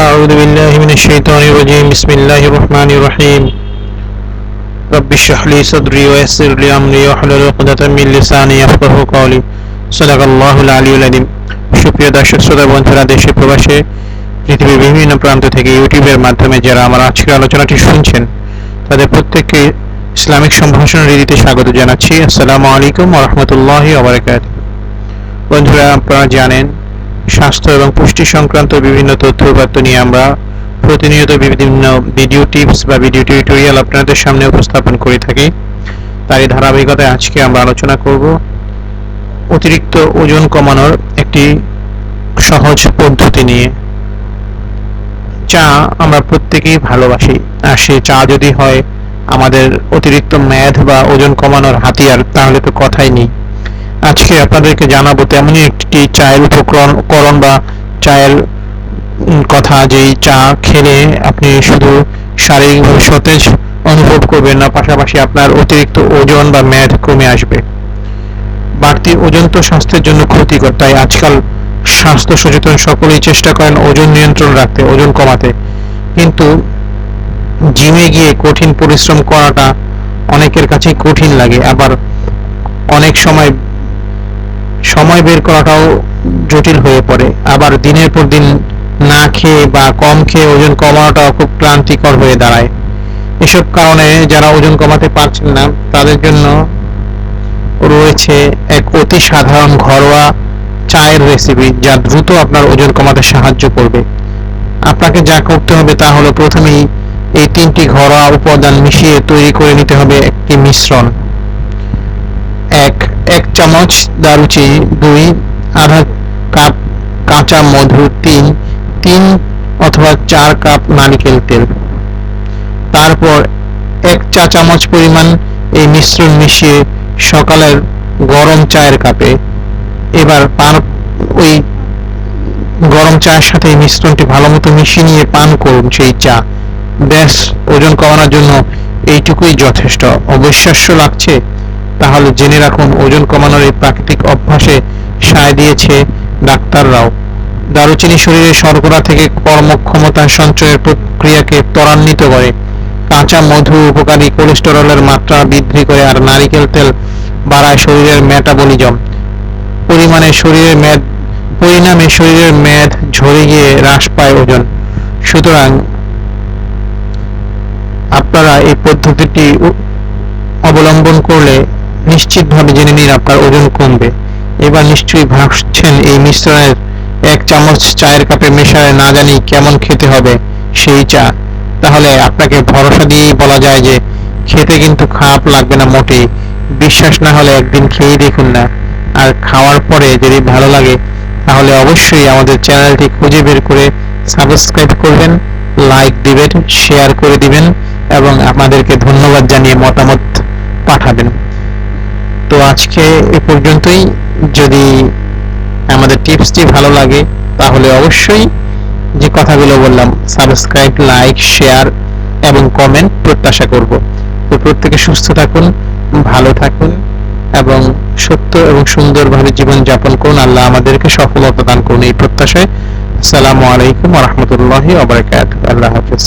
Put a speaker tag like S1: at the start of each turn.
S1: أعوذ بالله من الشيطان الرجيم بسم الله الرحمن الرحيم رب اشرح لي صدري ويسر لي أمري واحلل عقدة من لساني يفقهوا قولي صدق الله العلي العظيم সুপ্রিয় দর্শক শ্রোতা বন্ধুরা দেশে প্রবাসে পৃথিবীর বিভিন্ন প্রান্ত থেকে ইউটিউবের মাধ্যমে যারা আমার আজকের আলোচনাটি শুনছেন তাদের প্রত্যেককে ইসলামিক সম্ভাষণ রীতিতে স্বাগত জানাচ্ছি আসসালামু আলাইকুম ওরহমতুল্লাহ আবরকাত বন্ধুরা আপনারা জানেন স্বাস্থ্য এবং পুষ্টি সংক্রান্ত বিভিন্ন তথ্য উপাত্ত নিয়ে আমরা প্রতিনিয়ত বিভিন্ন ভিডিও টিপস বা ভিডিও টিউটোরিয়াল আপনাদের সামনে উপস্থাপন করে থাকি। তারই ধারাবাহিকতায় আজকে আমরা আলোচনা করব অতিরিক্ত ওজন কমানোর একটি সহজ পদ্ধতি নিয়ে। চা আমরা প্রত্যেকেই ভালোবাসি, আর সেই চা যদি হয় আমাদের অতিরিক্ত মেদ বা ওজন কমানোর হাতিয়ার, তাহলে তো কথাই নেই। আজকে আপনাদেরকে জানাব তেমনই একটি চায়ের উপকরণ বা চায়ের কথা যেই চা খেলে আপনি শুধু শারীরিকভাবে সতেজ অনুভব করবেন না, পাশাপাশি আপনার অতিরিক্ত ওজন বা মেদ কমে আসবে। বাড়তি ওজন তো স্বাস্থ্যের জন্য ক্ষতিকর, তাই আজকাল স্বাস্থ্য সচেতন সকলেই চেষ্টা করেন ওজন নিয়ন্ত্রণ রাখতে, ওজন কমাতে। কিন্তু জিমে গিয়ে কঠিন পরিশ্রম করাটা অনেকের কাছেই কঠিন লাগে। আবার অনেক সময় সময় বের করাটাও জটিল হয়ে পড়ে। আবার দিনের পর দিন না খেয়ে বা কম খেয়ে ওজন কমানোটাও খুব ক্লান্তিকর হয়ে দাঁড়ায়। এসব কারণে যারা ওজন কমাতে পারছেন না, তাদের জন্য রয়েছে এক অতি সাধারণ ঘরোয়া চায়ের রেসিপি যা দ্রুত আপনার ওজন কমাতে সাহায্য করবে। আপনাকে যা করতে হবে তা হলো প্রথমেই এই তিনটি ঘরোয়া উপাদান মিশিয়ে তৈরি করে নিতে হবে একটি মিশ্রণ। এক চামচ দারুচিনি, দুই আধা কাপ কাঁচা মধু, তিন তিন অথবা চার কাপ নারকেল তেল। তারপর এক চা চামচ পরিমাণ এই মিশ্রণ মিশিয়ে সকালের গরম চায়ের কাপে এবার পান ওই গরম চায়ের সাথে এই মিশ্রণটি ভালো মতো মিশিয়ে নিয়ে পান করুন সেই চা। ব্যাস, ওজন কমানোর জন্য এইটুকুই যথেষ্ট। অবিশ্বাস্য লাগছে তাহলে জেনে রাখুন ওজন কমানোর এই প্রাকৃতিক অভ্যাসে সায় দিয়েছে ডাক্তাররাও। দারুচিনি শরীরে শর্করা থেকে কর্মক্ষমতা সঞ্চয়ের প্রক্রিয়াকে ত্বরান্বিত করে। কাঁচা মধু, উপকারী কোলেস্টেরলের মাত্রা বৃদ্ধি করে আর নারিকেল তেল বাড়ায় শরীরের মেটাবলিজম। পরিমাণে শরীরের মেদ, পরিণামে শরীরের মেদ ঝরে গিয়ে হ্রাস পায় ওজন। সুতরাং আপনারা এই পদ্ধতিটি অবলম্বন করলে নিশ্চিতভাবে জেনে নিন আপনার ওজন কমবে। এবার নিশ্চয়ই ভাবছেন এই মিশ্রণের এক চামচ চায়ের কাপে মেশায় না জানি কেমন খেতে হবে সেই চা। তাহলে আপনাকে ভরসা দিয়েই বলা যায় যে খেতে কিন্তু খারাপ লাগবে না মোটেই। বিশ্বাস না হলে একদিন খেয়েই দেখুন না। আর খাওয়ার পরে যদি ভালো লাগে, তাহলে অবশ্যই আমাদের চ্যানেলটি খুঁজে বের করে সাবস্ক্রাইব করবেন, লাইক দিবেন, শেয়ার করে দিবেন এবং আমাদেরকে ধন্যবাদ জানিয়ে মতামত পাঠাবেন। আজকে এ পর্যন্তই। যদি আমাদের টিপসটি ভালো লাগে, তাহলে অবশ্যই যে কথাগুলো বললাম সাবস্ক্রাইব লাইক শেয়ার এবং কমেন্ট প্রত্যাশা করব। তো প্রত্যেকে সুস্থ থাকুন, ভালো থাকুন এবং সত্য এবং সুন্দরভাবে জীবন যাপন করুন। আল্লাহ আমাদেরকে সফলতা দান করুন এই প্রত্যাশায়। আসসালামু আলাইকুম রহমতুল্লাহ আবরকাত আল্লাহ হাফিজ।